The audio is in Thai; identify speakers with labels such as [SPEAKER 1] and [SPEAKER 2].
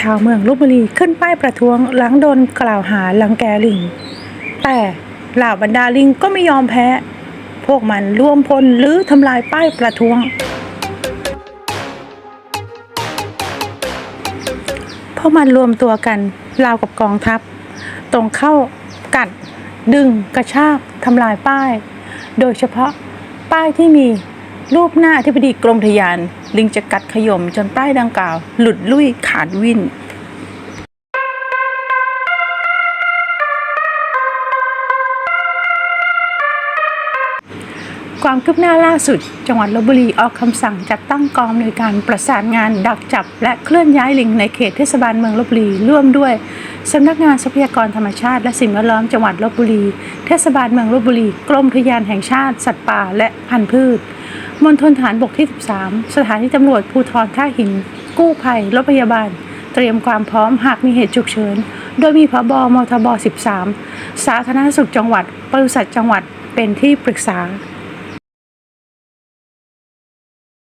[SPEAKER 1] ชาวเมืองลบบุรีขึ้นป้ายประท้วงหลังโดนกล่าวหาลังแกลิง แต่เหล่าบรรดาลิงก็ไม่ยอมแพ้ พวกมันร่วมพลหรือทำลายป้ายประท้วง พวกมันรวมตัวกันราวกับกองทัพ ตรงเข้ากัด ดึง กระชากทำลายป้าย โดยเฉพาะป้ายที่มี รูปหน้าอธิบดีกรมทยาน ลิงจะกัดขย่มจนป้ายดังกล่าว หลุดลุ่ยขาดวิ่นความคืบหน้าล่าสุด จังหวัดลบบุรีออกคำสั่งจัดตั้งกองอำนการประสานงานดักจับ และเคลื่อนย้ายลิงในเขตเทศบาลเมืองลบบุรีร่วมด้วยสำนักงานทรัพยากรธรรมชาติ และสิ่งแวดล้อมจังหวัดลบบุรี เทศบาลเมืองลบบุรี กรมอุทยานแห่งชาติ สัตว์ป่า และพันธุ์พืช มณฑลฐานบกที่ 13 สถานีตำรวจภูธรท่าหิน กู้ภัยรถพยาบาล เตรียมความพร้อมหากมีเหตุฉุกเฉิน โดยมีพบมทบ 13 สาธารณสุขจังหวัดปศุสัตว์จังหวัดเป็นที่ปรึกษา